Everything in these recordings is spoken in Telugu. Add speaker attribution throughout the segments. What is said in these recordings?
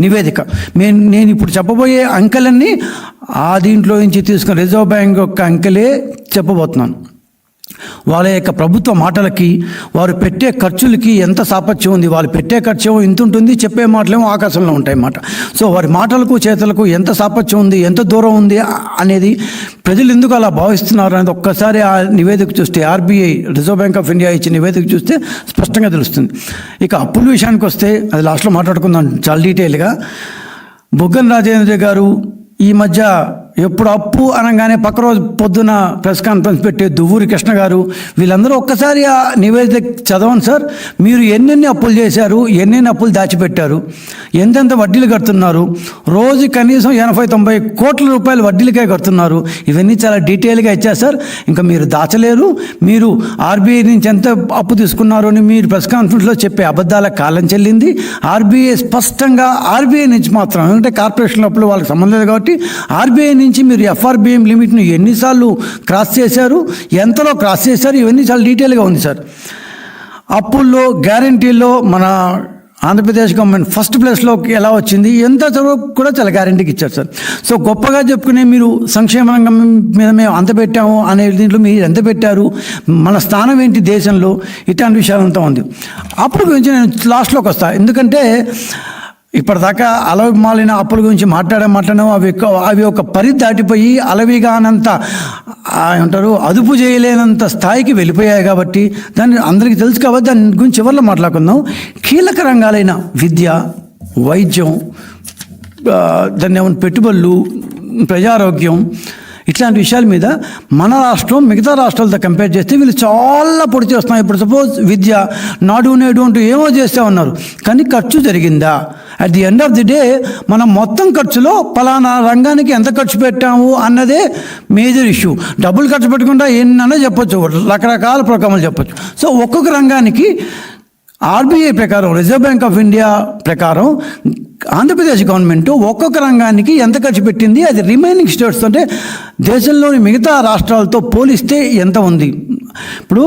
Speaker 1: నివేదిక. నేను నేను ఇప్పుడు చెప్పబోయే అంకెలన్నీ ఆ దీంట్లో నుంచి తీసుకున్న రిజర్వ్ బ్యాంక్ యొక్క అంకెలే చెప్పబోతున్నాను. వాళ్ళ యొక్క ప్రభుత్వ మాటలకి వారు పెట్టే ఖర్చులకి ఎంత సాపత్యం ఉంది వాళ్ళు పెట్టే ఖర్చు ఏమో ఇంత ఉంటుంది చెప్పే మాటలేమో ఆకాశంలో ఉంటాయి మాట సో వారి మాటలకు చేతలకు ఎంత సాపత్యం ఉంది ఎంత దూరం ఉంది అనేది ప్రజలు ఎందుకు అలా భావిస్తున్నారు అనేది ఒక్కసారి ఆ నివేదిక చూస్తే RBI reserve bank of India ఇచ్చిన నివేదిక చూస్తే స్పష్టంగా తెలుస్తుంది. ఇక అప్పుల విషయానికి వస్తే అది లాస్ట్లో మాట్లాడుకుందాం చాలా డీటెయిల్గా బుగ్గన రాజేంద్ర గారు ఈ మధ్య ఎప్పుడు అప్పు అనగానే పక్క రోజు పొద్దున ప్రెస్ కాన్ఫరెన్స్ పెట్టే దువ్వూరి కృష్ణ గారు వీళ్ళందరూ ఒక్కసారి ఆ నివేదిక చదవండి సార్. మీరు ఎన్నెన్ని అప్పులు చేశారు ఎన్నెన్ని అప్పులు దాచిపెట్టారు ఎంతెంత వడ్డీలు కడుతున్నారు రోజు కనీసం ఎనభై తొంభై కోట్ల రూపాయలు వడ్డీలకే కడుతున్నారు ఇవన్నీ చాలా డీటెయిల్గా ఇచ్చారు సార్. ఇంకా మీరు దాచలేరు మీరు ఆర్బీఐ నుంచి ఎంత అప్పు తీసుకున్నారు అని మీరు ప్రెస్ కాన్ఫరెన్స్లో చెప్పే అబద్ధాల కాలం చెల్లింది. ఆర్బీఐ స్పష్టంగా ఆర్బీఐ నుంచి మాత్రం ఎందుకంటే కార్పొరేషన్ అప్పులు వాళ్ళకి సంబంధం లేదు కాబట్టి ఆర్బీఐ నుంచి మీరు ఎఫ్ఆర్బిఎం లిమిట్ను ఎన్నిసార్లు క్రాస్ చేశారు? ఎంతలో క్రాస్ చేశారు? ఇవన్నీ చాలా డీటెయిల్గా ఉంది సార్. అప్పుల్లో గ్యారంటీల్లో మన ఆంధ్రప్రదేశ్ గవర్నమెంట్ ఫస్ట్ ప్లేస్లోకి ఎలా వచ్చింది? ఎంత చదువు కూడా చాలా గ్యారంటీకి ఇచ్చారు సార్. సో గొప్పగా చెప్పుకునే మీరు సంక్షేమ రంగం మీద మేము అంత పెట్టాము అనే దీంట్లో మీరు ఎంత పెట్టారు? మన స్థానం ఏంటి దేశంలో? ఇట్లాంటి విషయాలంతా ఉంది. అప్పుడు గురించి నేను లాస్ట్లోకి వస్తాను ఎందుకంటే ఇప్పటిదాకా అలవి మాలిన అప్పుల గురించి మాట్లాడే మాట్లాడడం అవి అవి ఒక పరిధి దాటిపోయి అలవిగానంత ఏమంటారు అదుపు చేయలేనంత స్థాయికి వెళ్ళిపోయాయి కాబట్టి దాన్ని అందరికీ తెలుసు కాబట్టి దాని గురించి చివరిలో మాట్లాడుకుందాం. కీలక రంగాలైన విద్య వైద్యం దాన్ని ఏమైనా పెట్టుబడులు ప్రజారోగ్యం ఇట్లాంటి విషయాల మీద మన రాష్ట్రం మిగతా రాష్ట్రాలతో కంపేర్ చేస్తే వీళ్ళు చాలా పొడి చేస్తున్నాం ఇప్పుడు సపోజ్ విద్య నాడు నేడు అంటూ ఏమో చేస్తే ఉన్నారు. కానీ ఖర్చు జరిగిందా? At the end of the day మనం మొత్తం ఖర్చులో పలానా రంగానికి ఎంత ఖర్చు పెట్టాము అన్నదే మేజర్ ఇష్యూ డబ్బులు ఖర్చు పెట్టకుండా ఎన్నన్నా చెప్పొచ్చు రకరకాల ప్రోగ్రాములు చెప్పొచ్చు. సో ఒక్కొక్క రంగానికి ఆర్బీఐ ప్రకారం రిజర్వ్ బ్యాంక్ ఆఫ్ ఇండియా ప్రకారం ఆంధ్రప్రదేశ్ గవర్నమెంట్ ఒక్కొక్క రంగానికి ఎంత ఖర్చు పెట్టింది అది రిమైనింగ్ స్టేట్స్ అంటే దేశంలోని మిగతా రాష్ట్రాలతో పోలిస్తే ఎంత ఉంది. ఇప్పుడు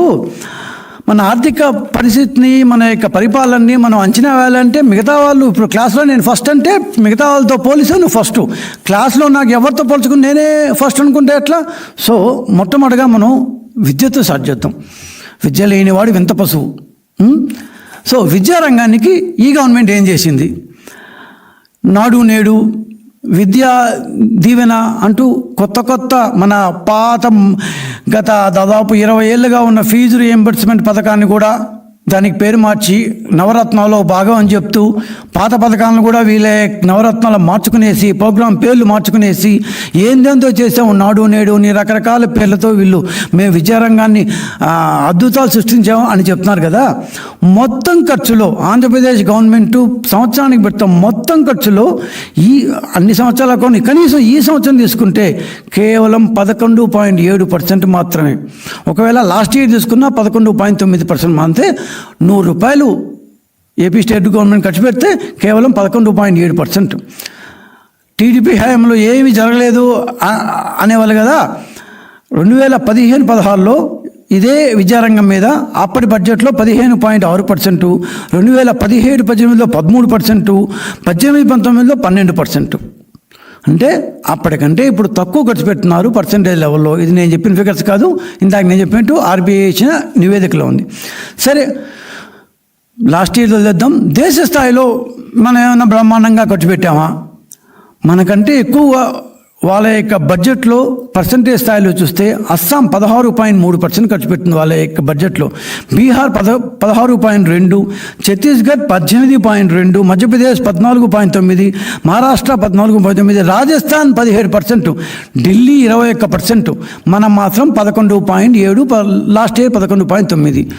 Speaker 1: మన ఆర్థిక పరిస్థితిని మన యొక్క పరిపాలనని మనం అంచనా వేయాలంటే మిగతా వాళ్ళు ఇప్పుడు క్లాస్లో నేను ఫస్ట్ అంటే మిగతా వాళ్ళతో పోలిస్తే నువ్వు ఫస్ట్. క్లాస్లో నాకు ఎవరితో పోల్చుకుని నేనే ఫస్ట్ అనుకుంటే ఎట్లా? సో మొట్టమొదటిగా మనం విద్యతో స్టార్ట్ చేద్దాం. విద్య లేనివాడు వింత పశువు. సో విద్యారంగానికి ఈ గవర్నమెంట్ ఏం చేసింది? నాడు నేడు విద్యా దీవెన అంటూ కొత్త కొత్త మన పాత గత దాదాపు ఇరవై ఏళ్ళుగా ఉన్న ఫీజు రియంబర్స్మెంట్ పథకాన్ని కూడా దానికి పేరు మార్చి నవరత్నాల్లో భాగం అని చెప్తూ పాత పథకాలను కూడా వీళ్ళే నవరత్నాలు మార్చుకునేసి ప్రోగ్రాం పేర్లు మార్చుకునేసి ఏందేందో చేసాము నాడు నేడు నీ రకరకాల పేర్లతో వీళ్ళు మేము విద్యారంగాన్ని అద్భుతాలు సృష్టించాము అని చెప్తున్నారు కదా. మొత్తం ఖర్చులో ఆంధ్రప్రదేశ్ గవర్నమెంట్ సంవత్సరానికి పెడతాం మొత్తం ఖర్చులో ఈ అన్ని సంవత్సరాల కొన్ని కనీసం ఈ సంవత్సరం తీసుకుంటే కేవలం పదకొండు పాయింట్ ఏడు పర్సెంట్ మాత్రమే. ఒకవేళ లాస్ట్ ఇయర్ తీసుకున్నా పదకొండు పాయింట్ తొమ్మిది పర్సెంట్ అంతే. నూరు రూపాయలు ఏపీ స్టేట్ గవర్నమెంట్ ఖర్చు పెడితే కేవలం పదకొండు పాయింట్ ఏడు పర్సెంట్. టీడీపీ హయాంలో ఏమీ జరగలేదు అనేవాళ్ళు కదా. రెండు వేల పదిహేను పదహారులో ఇదే విద్యారంగం మీద అప్పటి బడ్జెట్లో పదిహేను పాయింట్ ఆరు పర్సెంటు రెండు వేల పదిహేడు పద్దెనిమిదిలో పదమూడు పర్సెంటు పద్దెనిమిది పంతొమ్మిదిలో పన్నెండు పర్సెంటు. అంటే అప్పటికంటే ఇప్పుడు తక్కువ ఖర్చు పెడుతున్నారు పర్సంటేజ్ లెవెల్లో ఇది నేను చెప్పిన ఫిగర్స్ కాదు. ఇందాక నేను చెప్పినట్టు ఆర్బీఐ ఇచ్చిన నివేదికలో ఉంది. సరే లాస్ట్ ఇయర్ వదిలేద్దాం దేశ స్థాయిలో మనం ఏమైనా బ్రహ్మాండంగా ఖర్చు పెట్టామా? మనకంటే ఎక్కువ వాళ్ళ యొక్క బడ్జెట్లో పర్సంటేజ్ స్థాయిలో చూస్తే అస్సాం పదహారు పాయింట్ మూడు పర్సెంట్ ఖర్చు పెట్టింది వాళ్ళ యొక్క బడ్జెట్లో. బీహార్ పద పదహారు పాయింట్ రెండు ఛత్తీస్గఢ్ పద్దెనిమిది పాయింట్ రెండు మధ్యప్రదేశ్ పద్నాలుగు పాయింట్ తొమ్మిది మహారాష్ట్ర పద్నాలుగు పాయింట్ తొమ్మిది రాజస్థాన్ పదిహేడు పర్సెంట్ ఢిల్లీ ఇరవై ఒక్క పర్సెంట్ మనం మాత్రం పదకొండు పాయింట్ ఏడు ప- లాస్ట్ ఇయర్ పదకొండు పాయింట్ తొమ్మిది.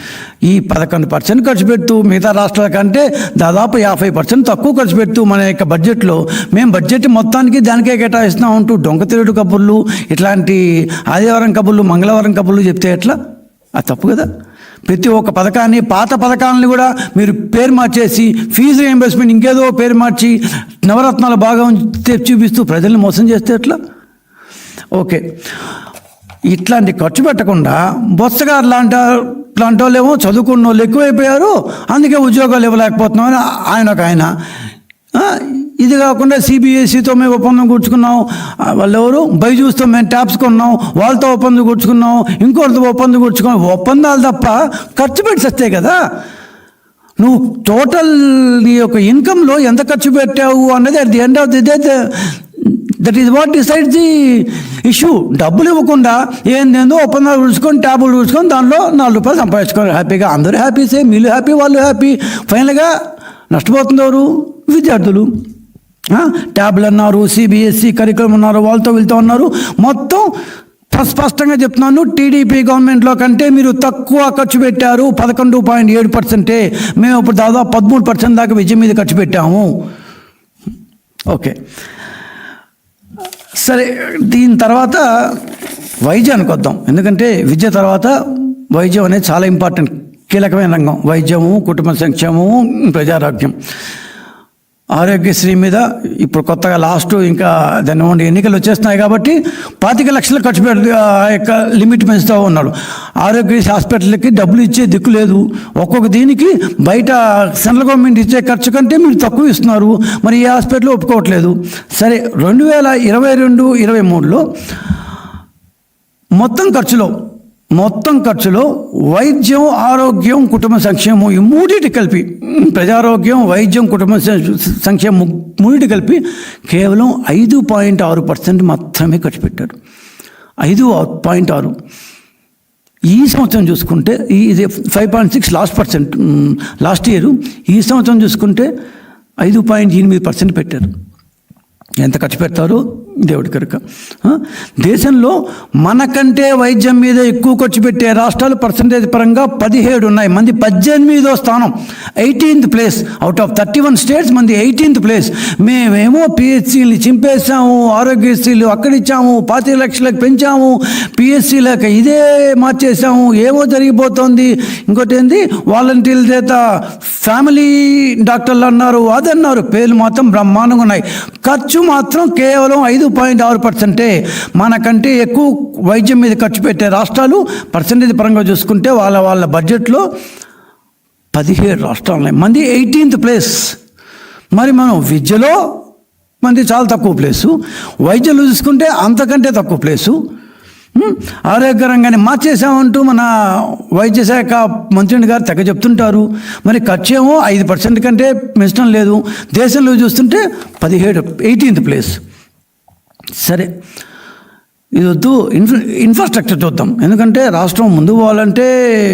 Speaker 1: ఈ పదకొండు పర్సెంట్ ఖర్చు పెడుతూ మిగతా రాష్ట్రాల కంటే దాదాపు యాభై పర్సెంట్ తక్కువ ఖర్చు పెడుతూ మన యొక్క బడ్జెట్లో. మేము బడ్జెట్ మొత్తానికి దానికే కేటాయిస్తున్నాం. అంటూ డొంక కబుర్లు ఇట్లాంటి ఆదివారం కబుర్లు మంగళవారం కబుర్లు చెప్తే ఎట్లా? అది తప్పు కదా. ప్రతి ఒక్క పథకాన్ని పాత పథకాలను కూడా మీరు పేరు మార్చేసి ఫీజు రీఎంబర్స్మెంట్ ఇంకేదో పేరు మార్చి నవరత్నాల భాగం చూపిస్తూ ప్రజల్ని మోసం చేస్తే ఎట్లా? ఓకే. ఇట్లాంటి ఖర్చు పెట్టకుండా బొత్సగారు లాంటి లాంటి వాళ్ళేమో ఏమో చదువుకున్న వాళ్ళు ఎక్కువైపోయారు అందుకే ఉద్యోగాలు ఇవ్వలేకపోతున్నామని ఆయన ఒక ఆయన ఇది కాకుండా సిబిఎస్ఈతో మేము ఒప్పందం కూర్చుకున్నాం వాళ్ళు ఎవరు బైజూస్తో మేము ట్యాబ్స్ కొన్నాం. వాళ్ళతో ఒప్పందం కూర్చుకున్నాం ఇంకోటితో ఒప్పందం కూర్చుకున్నాం ఒప్పందాలు తప్ప ఖర్చు పెట్టి వస్తాయి కదా. నువ్వు టోటల్ నీ యొక్క ఇన్కంలో ఎంత ఖర్చు పెట్టావు అన్నది at the end of the day that is what decide the issue డబ్బులు ఇవ్వకుండా ఏందేందో ఒప్పందాలు చూసుకొని ట్యాబులు చూసుకొని దానిలో నాలుగు రూపాయలు సంపాదించుకోవాలి. హ్యాపీగా అందరూ హ్యాపీ సేమ్ హ్యాపీ వాళ్ళు హ్యాపీ. ఫైనల్గా నష్టపోతుంది ఎవరు విద్యార్థులు. ట్యాబ్లు అన్నారు సిబిఎస్సి కరికులం అన్నారు వాళ్ళతో వీళ్ళతో అన్నారు. మొత్తం స్పష్టంగా చెప్తున్నాను టీడీపీ గవర్నమెంట్లో కంటే మీరు తక్కువ ఖర్చు పెట్టారు పదకొండు పాయింట్ ఏడు పర్సెంటే. మేము ఇప్పుడు దాదాపు పదమూడు పర్సెంట్ దాకా విద్య మీద ఖర్చు పెట్టాము. ఓకే. సరే దీని తర్వాత వైద్యానికి వద్దాం. ఎందుకంటే విద్య తర్వాత వైద్యం అనేది చాలా ఇంపార్టెంట్. కీలకమైన రంగం. వైద్యము కుటుంబ సంక్షేమము ప్రజారోగ్యం. ఆరోగ్యశ్రీ మీద ఇప్పుడు కొత్తగా లాస్ట్ ఇంకా దాని ఎన్నికలు వచ్చేస్తున్నాయి కాబట్టి పాతిక లక్షలు ఖర్చు పెట్టి ఆ యొక్క లిమిట్ పెంచుతూ ఉన్నాడు. ఆరోగ్యశ్రీ హాస్పిటల్కి డబ్బులు ఇచ్చే దిక్కు లేదు. ఒక్కొక్క దీనికి బయట సెంట్రల్ గవర్నమెంట్ ఇచ్చే ఖర్చు కంటే మీరు తక్కువ ఇస్తున్నారు. మరి ఈ హాస్పిటల్ ఒప్పుకోవట్లేదు. సరే రెండు వేల ఇరవై రెండు ఇరవై మూడులో మొత్తం ఖర్చులో మొత్తం ఖర్చులో వైద్యం ఆరోగ్యం కుటుంబ సంక్షేమం ఈ మూడింటి కలిపి ప్రజారోగ్యం వైద్యం కుటుంబ సంక్షేమం మూడింటి కలిపి కేవలం ఐదు పాయింట్ ఆరు పర్సెంట్ మాత్రమే ఖర్చు పెట్టారు. ఐదు పాయింట్ ఆరు. ఈ సంవత్సరం చూసుకుంటే ఈ ఇది five point six last percent last year. ఈ సంవత్సరం చూసుకుంటే ఐదు పాయింట్ ఎనిమిది పర్సెంట్ పెట్టారు. ఎంత ఖర్చు పెడతారో? దేవుడి కనుక. దేశంలో మనకంటే వైద్యం మీద ఎక్కువ ఖర్చు పెట్టే రాష్ట్రాలు పర్సంటేజ్ పరంగా పదిహేడు ఉన్నాయి. మంది పద్దెనిమిదో స్థానం. Eighteenth place out of thirty one states మంది ఎయిటీన్త్ ప్లేస్ మేమేమో పిహెచ్సీలు చింపేసాము ఆరోగ్యశ్రీలు అక్కడిచ్చాము పాతి లక్షలకు పెంచాము పిహెచ్సీలకు ఇదే మార్చేసాము ఏమో జరిగిపోతుంది. ఇంకోటి ఏంది? వాలంటీర్ల చేత ఫ్యామిలీ డాక్టర్లు అన్నారు అదన్నారు. పేర్లు మాత్రం బ్రహ్మాండంగా ఉన్నాయి. ఖర్చు మాత్రం కేవలం ఐదు పాయింట్ ఆరు పర్సెంటే మనకంటే ఎక్కువ వైద్యం మీద ఖర్చు పెట్టే రాష్ట్రాలు పర్సంటేజ్ పరంగా చూసుకుంటే వాళ్ళ వాళ్ళ బడ్జెట్లో పదిహేడు రాష్ట్రాలు ఉన్నాయి. మంది ఎయిటీన్త్ ప్లేస్. మరి మనం విద్యలో మంది చాలా తక్కువ ప్లేసు. వైద్యులు చూసుకుంటే అంతకంటే తక్కువ ప్లేసు. ఉం? ఆరోగ్య రంగాన్ని మార్చేసామంటూ మన వైద్య శాఖ మంత్రిని గారు తెగ చెప్తుంటారు. మరి ఖర్చు ఏమో ఐదు పర్సెంట్ కంటే పెంచడం లేదు. దేశంలో చూస్తుంటే పదిహేడు ఎయిటీన్త్ ప్లేస్. సరే ఇది వద్దు ఇన్ఫ్రా ఇన్ఫ్రాస్ట్రక్చర్ చూద్దాం. ఎందుకంటే రాష్ట్రం ముందు పోవాలంటే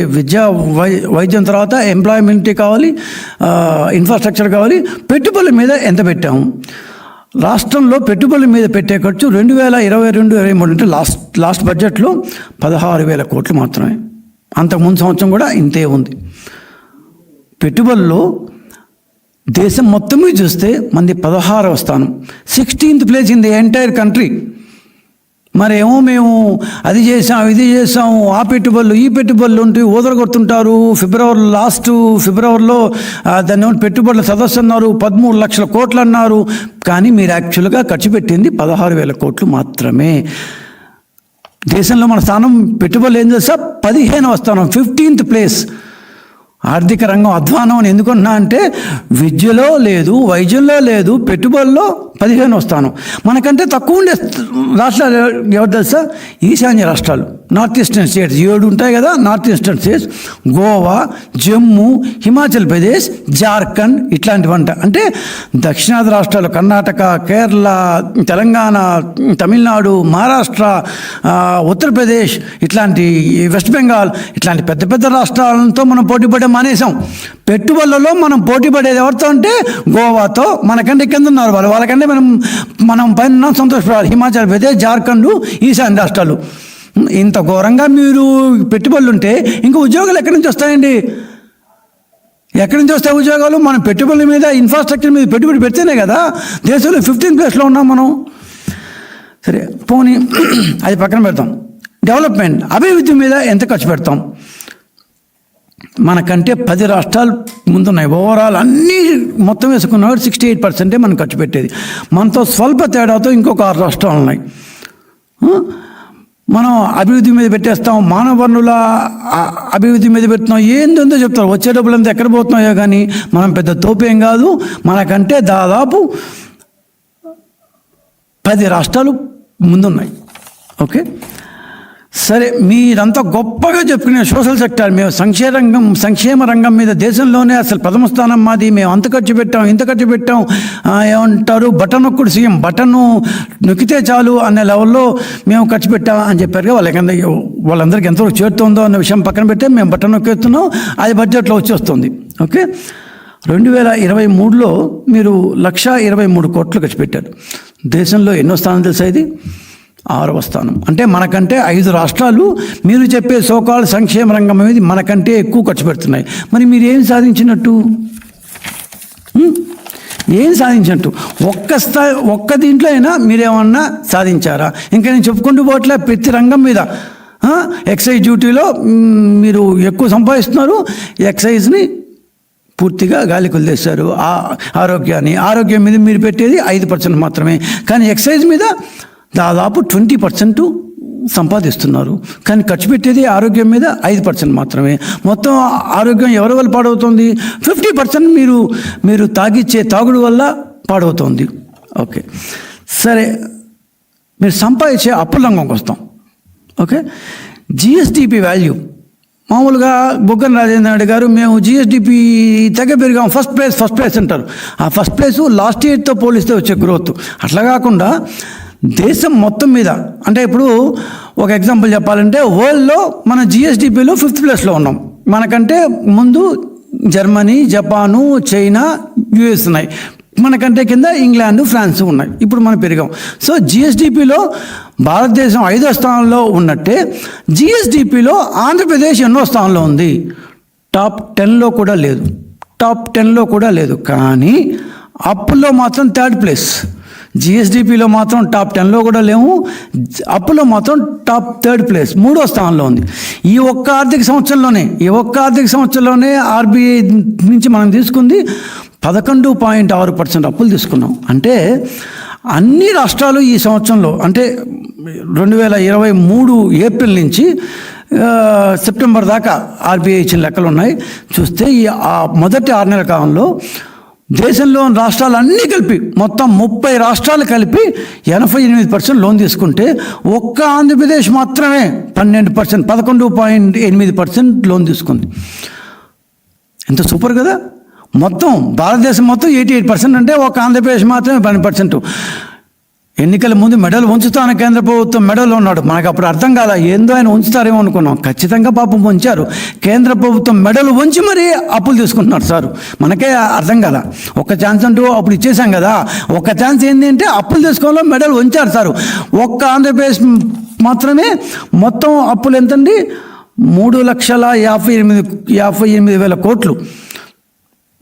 Speaker 1: విద్య వై వైద్యం తర్వాత ఎంప్లాయ్మెంట్ కావాలి ఇన్ఫ్రాస్ట్రక్చర్ కావాలి. పెట్టుబడుల మీద ఎంత పెట్టాము? రాష్ట్రంలో పెట్టుబడుల మీద పెట్టే ఖర్చు రెండు వేల ఇరవై రెండు ఇరవై మూడు అంటే లాస్ట్ లాస్ట్ బడ్జెట్లో పదహారు వేల కోట్లు మాత్రమే. అంతకుముందు సంవత్సరం కూడా ఇంతే ఉంది. పెట్టుబడుల్లో దేశం మొత్తం చూస్తే మంది పదహారవ స్థానం. Sixteenth place in the entire country మరేమో మేము అది చేసాం ఇది చేసాము ఆ పెట్టుబడులు ఈ పెట్టుబడులు ఉంటే ఊదరగొడుతుంటారు. ఫిబ్రవరి లాస్ట్ ఫిబ్రవరిలో దాన్ని పెట్టుబడుల సదస్సు అన్నారు పదమూడు లక్షల కోట్లు అన్నారు. కానీ మీరు యాక్చువల్గా ఖర్చు పెట్టింది పదహారు వేల కోట్లు మాత్రమే. దేశంలో మన స్థానం పెట్టుబడులు ఏం చేస్తా పదిహేనవ స్థానం ఫిఫ్టీన్త్ ప్లేస్ ఆర్థిక రంగం అధ్వానం అని ఎందుకున్నా అంటే విద్యలో లేదు వైద్యంలో లేదు పెట్టుబడుల్లో పదిహేను వస్తాను. మనకంటే తక్కువ ఉండే రాష్ట్రాలు ఎవరు తెలుసా? ఈశాన్య రాష్ట్రాలు. North eastern states. ఏడు ఉంటాయి కదా north eastern states. Goa Jammu Himachal Pradesh Jharkhand ఇట్లాంటివంట అంటే దక్షిణాది రాష్ట్రాలు కర్ణాటక కేరళ తెలంగాణ తమిళనాడు మహారాష్ట్ర ఉత్తరప్రదేశ్ ఇట్లాంటి వెస్ట్ బెంగాల్ ఇట్లాంటి పెద్ద పెద్ద రాష్ట్రాలతో మనం పోటీ పడే మానేసాం పెట్టుబడులలో మనం పోటీ పడేది ఎవరితో అంటే గోవాతో. మనకంటే కింద ఉన్నారు వాళ్ళు. వాళ్ళకంటే మనం మనం పైన సంతోషపడాలి. హిమాచల్ ప్రదేశ్ జార్ఖండ్ ఈశాన్య రాష్ట్రాలు. ఇంత ఘోరంగా మీరు పెట్టుబడులు ఉంటే ఇంకా ఉద్యోగాలు ఎక్కడి నుంచి వస్తాయండి? ఎక్కడి నుంచి వస్తాయి ఉద్యోగాలు? మనం పెట్టుబడుల మీద ఇన్ఫ్రాస్ట్రక్చర్ మీద పెట్టుబడి పెడితేనే కదా దేశంలో ఫిఫ్టీన్ ప్లేస్లో ఉన్నాం మనం. సరే పోనీ అది పక్కన పెడతాం. డెవలప్మెంట్ అభివృద్ధి మీద ఎంత ఖర్చు పెడతాం? మనకంటే పది రాష్ట్రాలు ముందున్నాయి. ఓవరాల్ అన్నీ మొత్తం వేసుకున్నవాడు సిక్స్టీ ఎయిట్ పర్సెంటే మనం ఖర్చు పెట్టేది. మనతో స్వల్ప తేడాతో ఇంకొక ఆరు రాష్ట్రాలు ఉన్నాయి. మనం అభివృద్ధి మీద పెట్టేస్తాం మానవ వనరుల అభివృద్ధి మీద పెడుతున్నాం. ఏందో చెప్తారు. వచ్చే డబ్బులంతా ఎక్కడ పోతున్నాయో కానీ మనం పెద్ద తోపేం కాదు. మనకంటే దాదాపు పది రాష్ట్రాలు ముందున్నాయి. ఓకే? సరే మీరంతా గొప్పగా చెప్పుకునే సోషల్ సెక్టర్ మేము సంక్షేమ రంగం సంక్షేమ రంగం మీద దేశంలోనే అసలు ప్రథమ స్థానం మాది. మేము అంత ఖర్చు పెట్టాం ఇంత ఖర్చు పెట్టాం. ఏమంటారు? బటన్ ఒక్కడు సీఎం బటన్ నొక్కితే చాలు అనే లెవెల్లో మేము ఖర్చు పెట్టాం అని చెప్పారు వాళ్ళకి వాళ్ళందరికీ ఎంతవరకు చేరుతుందో అన్న విషయం పక్కన పెడితే మేము బటన్ నొక్కేస్తున్నాం. అది బడ్జెట్లో వచ్చేస్తుంది. ఓకే? రెండు వేల ఇరవై మూడులో మీరు లక్ష ఇరవై మూడు కోట్లు ఖర్చు పెట్టారు. దేశంలో ఎన్నో స్థానం తెలుసా ఇది? ఆరవ స్థానం. అంటే మనకంటే ఐదు రాష్ట్రాలు మీరు చెప్పే సోకాల్ సంక్షేమ రంగం అనేది మనకంటే ఎక్కువ ఖర్చు పెడుతున్నాయి. మరి మీరు ఏం సాధించినట్టు? ఏం సాధించినట్టు? ఒక్క స్థా ఒక్క దీంట్లో అయినా మీరేమన్నా సాధించారా? ఇంకా నేను చెప్పుకుంటూ పోవట్లే ప్రతి రంగం మీద. ఎక్సైజ్ డ్యూటీలో మీరు ఎక్కువ సంపాదిస్తున్నారు. ఎక్సైజ్ని పూర్తిగా గాలి కొలిదేశారు ఆ ఆరోగ్యాన్ని. ఆరోగ్యం మీద మీరు పెట్టేది ఐదు పర్సెంట్ మాత్రమే. కానీ ఎక్సైజ్ మీద దాదాపు ట్వంటీ పర్సెంట్ సంపాదిస్తున్నారు. కానీ ఖర్చు పెట్టేది ఆరోగ్యం మీద ఐదు పర్సెంట్ మాత్రమే. మొత్తం ఆరోగ్యం ఎవరి వల్ల పాడవుతుంది? ఫిఫ్టీ పర్సెంట్ మీరు మీరు తాగిచ్చే తాగుడు వల్ల పాడవుతుంది. ఓకే. సరే. మీరు సంపాదించే అప్పుల రంగంకి వస్తాం. ఓకే? జిఎస్డిపి వాల్యూ మామూలుగా బుగ్గన రాజేంద్ర రెడ్డి గారు మేము జిఎస్డిపి తెగ పెరిగాం. ఫస్ట్ ప్లేస్ ఫస్ట్ ప్లేస్ అంటారు. ఆ ఫస్ట్ ప్లేస్ లాస్ట్ ఇయర్తో పోలిస్తే వచ్చే గ్రోత్ అట్లా కాకుండా దేశం మొత్తం మీద. అంటే ఇప్పుడు ఒక ఎగ్జాంపుల్ చెప్పాలంటే వరల్డ్లో మన జిఎస్డిపిలో ఫిఫ్త్ ప్లేస్లో ఉన్నాం. మనకంటే ముందు జర్మనీ జపాను చైనా యుఎస్ ఉన్నాయి. మనకంటే కింద ఇంగ్లాండ్ ఫ్రాన్స్ ఉన్నాయి. ఇప్పుడు మనం పెరిగాం. సో జిఎస్డిపిలో భారతదేశం ఐదో స్థానంలో ఉన్నట్టే జిఎస్డిపిలో ఆంధ్రప్రదేశ్ ఎన్నో స్థానంలో ఉంది. టాప్ టెన్లో కూడా లేదు. టాప్ టెన్లో కూడా లేదు. కానీ అప్పుల్లో మాత్రం థర్డ్ ప్లేస్ జిఎస్డిపిలో మాత్రం టాప్ టెన్లో కూడా లేవు. అప్పులో మాత్రం టాప్ థర్డ్ ప్లేస్ మూడో స్థానంలో ఉంది. ఈ ఒక్క ఆర్థిక సంవత్సరంలోనే ఈ ఒక్క ఆర్థిక సంవత్సరంలోనే ఆర్బీఐ నుంచి మనం తీసుకుంది పదకొండు పాయింట్ ఆరు పర్సెంట్ అప్పులు తీసుకున్నాం. అంటే అన్ని రాష్ట్రాలు ఈ సంవత్సరంలో అంటే రెండు వేల ఇరవై మూడు ఏప్రిల్ నుంచి సెప్టెంబర్ దాకా ఆర్బీఐ ఇచ్చిన లెక్కలు ఉన్నాయి. చూస్తే ఈ మొదటి ఆరు నెలల కాలంలో దేశంలోని రాష్ట్రాలు అన్నీ కలిపి మొత్తం ముప్పై రాష్ట్రాలు కలిపి ఎనభై ఎనిమిది పర్సెంట్ లోన్ తీసుకుంటే ఒక్క ఆంధ్రప్రదేశ్ మాత్రమే పన్నెండు పర్సెంట్ పదకొండు పాయింట్ ఎనిమిది పర్సెంట్ లోన్ తీసుకుంది. ఎంత సూపర్ కదా? మొత్తం భారతదేశం మొత్తం ఎయిటీ ఎయిట్ పర్సెంట్ అంటే ఒక ఆంధ్రప్రదేశ్ మాత్రమే పన్నెండు పర్సెంట్. ఎన్నికల ముందు మెడల్ ఉంచుతాను కేంద్ర ప్రభుత్వం మెడల్ ఉన్నాడు. మనకు అప్పుడు అర్థం కాల ఏందో ఆయన ఉంచుతారేమో అనుకున్నాం. ఖచ్చితంగా పాపం ఉంచారు. కేంద్ర ప్రభుత్వం మెడల్ ఉంచి మరీ అప్పులు తీసుకుంటున్నారు సార్. మనకే అర్థం కాల ఒక్క ఛాన్స్ అంటూ అప్పుడు ఇచ్చేసాం కదా. ఒక్క ఛాన్స్ ఏంటి అంటే అప్పులు తీసుకోవడంలో మెడల్ ఉంచారు సార్. ఒక్క ఆంధ్రప్రదేశ్ మాత్రమే మొత్తం అప్పులు ఎంతండి? మూడు లక్షల యాభై ఎనిమిది యాభై ఎనిమిది వేల కోట్లు.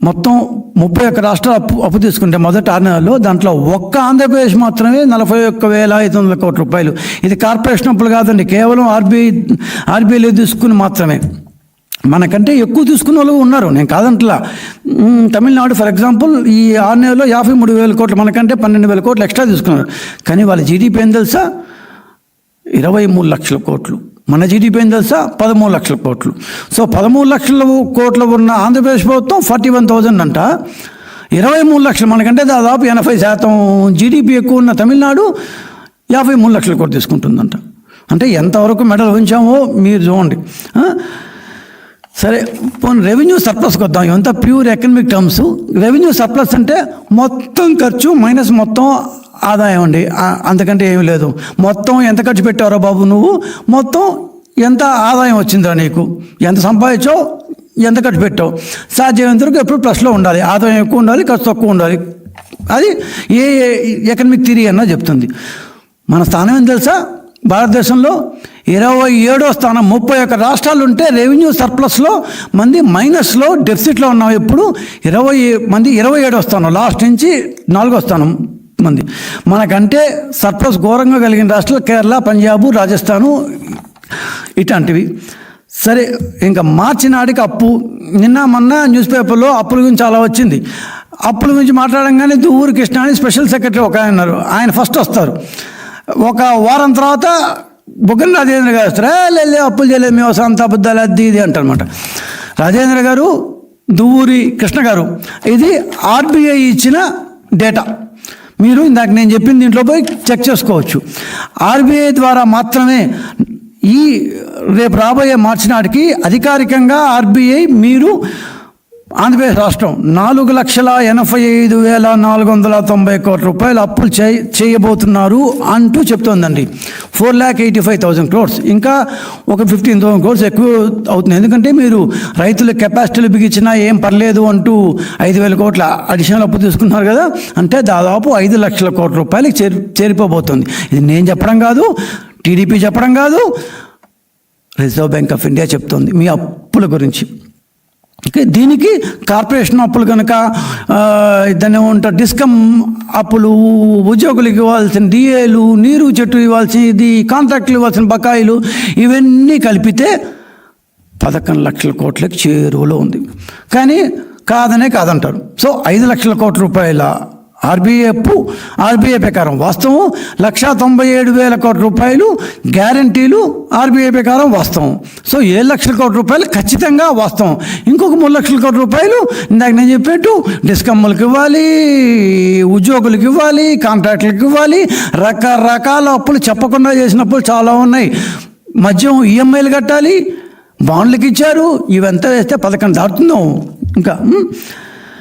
Speaker 1: మొత్తం ముప్పై ఒక్క రాష్ట్రాలు అప్పు అప్పు తీసుకుంటే మొదటి ఆరు నెలల్లో దాంట్లో ఒక్క ఆంధ్రప్రదేశ్ మాత్రమే నలభై ఒక్క వేల ఐదు వందల కోట్ల రూపాయలు. ఇది కార్పొరేషన్ అప్పులు కాదండి కేవలం ఆర్బీఐ ఆర్బీఐలో తీసుకుని మాత్రమే. మనకంటే ఎక్కువ తీసుకున్న వాళ్ళు ఉన్నారు నేను కాదంటలా. తమిళనాడు ఫర్ ఎగ్జాంపుల్ ఈ ఆరు నెలల్లో యాభై మూడు వేల కోట్లు మనకంటే పన్నెండు వేల కోట్లు ఎక్స్ట్రా తీసుకున్నారు. కానీ వాళ్ళ జీడిపి ఏం తెలుసా? ఇరవై మూడు లక్షల కోట్లు. మన జీడిపి ఏం తెలుసా? పదమూడు లక్షల కోట్లు. సో పదమూడు లక్షల కోట్లు ఉన్న ఆంధ్రప్రదేశ్ ప్రభుత్వం ఫార్టీ వన్ థౌజండ్ అంట. ఇరవై మూడు లక్షలు మనకంటే దాదాపు ఎనభై శాతం జీడిపి ఎక్కువ ఉన్న తమిళనాడు యాభై మూడు లక్షల కోట్లు తీసుకుంటుందంట. అంటే ఎంతవరకు మెడల్ ఉంచామో మీరు చూడండి. సరే పోనీ రెవెన్యూ సర్ప్లస్కి వద్దాం ఇవంతా pure economic terms. Revenue surplus అంటే మొత్తం ఖర్చు మైనస్ మొత్తం ఆదాయం అండి. అంతకంటే ఏమీ లేదు. మొత్తం ఎంత ఖర్చు పెట్టారో బాబు నువ్వు? మొత్తం ఎంత ఆదాయం వచ్చిందిరా నీకు? ఎంత సంపాదించావు? ఎంత ఖర్చు పెట్టావు? సాధ్యమైనంత వరకు ఎప్పుడు ప్లస్లో ఉండాలి. ఆదాయం ఎక్కువ ఉండాలి ఖర్చు తక్కువ ఉండాలి. అది ఏ ఎకనమిక్ థిరీ అన్నా చెప్తుంది. మన స్థానం ఏం తెలుసా? భారతదేశంలో ఇరవై ఏడో స్థానం ముప్పై ఒక్క రాష్ట్రాలు ఉంటే రెవెన్యూ సర్ప్లస్లో మంది మైనస్లో డెఫిసిట్లో ఉన్నాం ఇప్పుడు ఇరవై మంది ఇరవై ఏడో స్థానం లాస్ట్ నుంచి నాలుగో స్థానం. మంది. మనకంటే సర్ప్లస్ ఘోరంగా కలిగిన రాష్ట్రాలు కేరళ పంజాబు రాజస్థాను ఇట్లాంటివి. సరే ఇంకా మార్చి నాటికి అప్పు. నిన్న మొన్న న్యూస్ పేపర్లో అప్పుల గురించి చాలా వచ్చింది. అప్పుల గురించి మాట్లాడంగానే ఊరు కృష్ణ అని స్పెషల్ సెక్రటరీ ఒక ఆయన ఉన్నారు. ఆయన ఫస్ట్ వస్తారు. ఒక వారం తర్వాత బుగ్గన రాజేంద్ర గారు వస్తారు. "ఏ, అప్పులు చేయలేదు మేము సొంత అబద్ధాలు అది ఇది అంటారనమాట రాజేంద్ర గారు దువ్వూరి కృష్ణ గారు ఇది ఆర్బీఐ ఇచ్చిన డేటా. మీరు ఇందాక నేను చెప్పిన దీంట్లో పోయి చెక్ చేసుకోవచ్చు. ఆర్బీఐ ద్వారా మాత్రమే ఈ రేపు రాబోయే మార్చి నాటికి అధికారికంగా ఆర్బీఐ మీరు ఆంధ్రప్రదేశ్ రాష్ట్రం నాలుగు లక్షల ఎనభై ఐదు వేల నాలుగు వందల తొంభై కోట్ల రూపాయలు అప్పులు చేయ చేయబోతున్నారు అంటూ చెప్తోందండి. Four lakh eighty five thousand crores. ఇంకా ఒక ఫిఫ్టీన్ థౌసండ్ క్రోర్స్ ఎక్కువ అవుతుంది. ఎందుకంటే మీరు రైతుల కెపాసిటీలు బిగించినా ఏం పర్లేదు అంటూ ఐదు వేల కోట్ల అడిషనల్ అప్పు తీసుకున్నారు కదా అంటే దాదాపు ఐదు లక్షల కోట్ల రూపాయలకి చేరి చేరిపోబోతుంది. ఇది నేను చెప్పడం కాదు టీడీపీ చెప్పడం కాదు రిజర్వ్ బ్యాంక్ ఆఫ్ ఇండియా చెప్తోంది. మీ అప్పుల గురించి. దీనికి కార్పొరేషన్ అప్పులు కనుక దాన్ని ఏమంటారు డిస్కమ్ అప్పులు ఉద్యోగులకు ఇవ్వాల్సిన డిఏలు నీరు చెట్టు ఇవ్వాల్సింది కాంట్రాక్టులు ఇవ్వాల్సిన బకాయిలు ఇవన్నీ కలిపితే పదకొండు లక్షల కోట్లకి చేరువలో ఉంది. కానీ కాదనే కాదంటారు. సో ఐదు లక్షల కోట్ల రూపాయల ఆర్బీఐ అప్పు ఆర్బీఐ ప్రకారం వాస్తవం లక్షా తొంభై ఏడు వేల కోట్ల రూపాయలు గ్యారంటీలు ఆర్బీఐ ప్రకారం వాస్తవం. సో ఏడు లక్షల కోట్ల రూపాయలు ఖచ్చితంగా వాస్తవం. ఇంకొక మూడు లక్షల కోట్ల రూపాయలు ఇందాక నేను చెప్పేట్టు డిస్కమ్ములకు ఇవ్వాలి ఉద్యోగులకు ఇవ్వాలి కాంట్రాక్టులకు ఇవ్వాలి రకరకాల అప్పులు చెప్పకుండా చేసినప్పుడు చాలా ఉన్నాయి. మద్యం ఈఎంఐలు కట్టాలి బాండ్లకు ఇచ్చారు ఇవంతా వేస్తే పథకం దాటుతుందో ఇంకా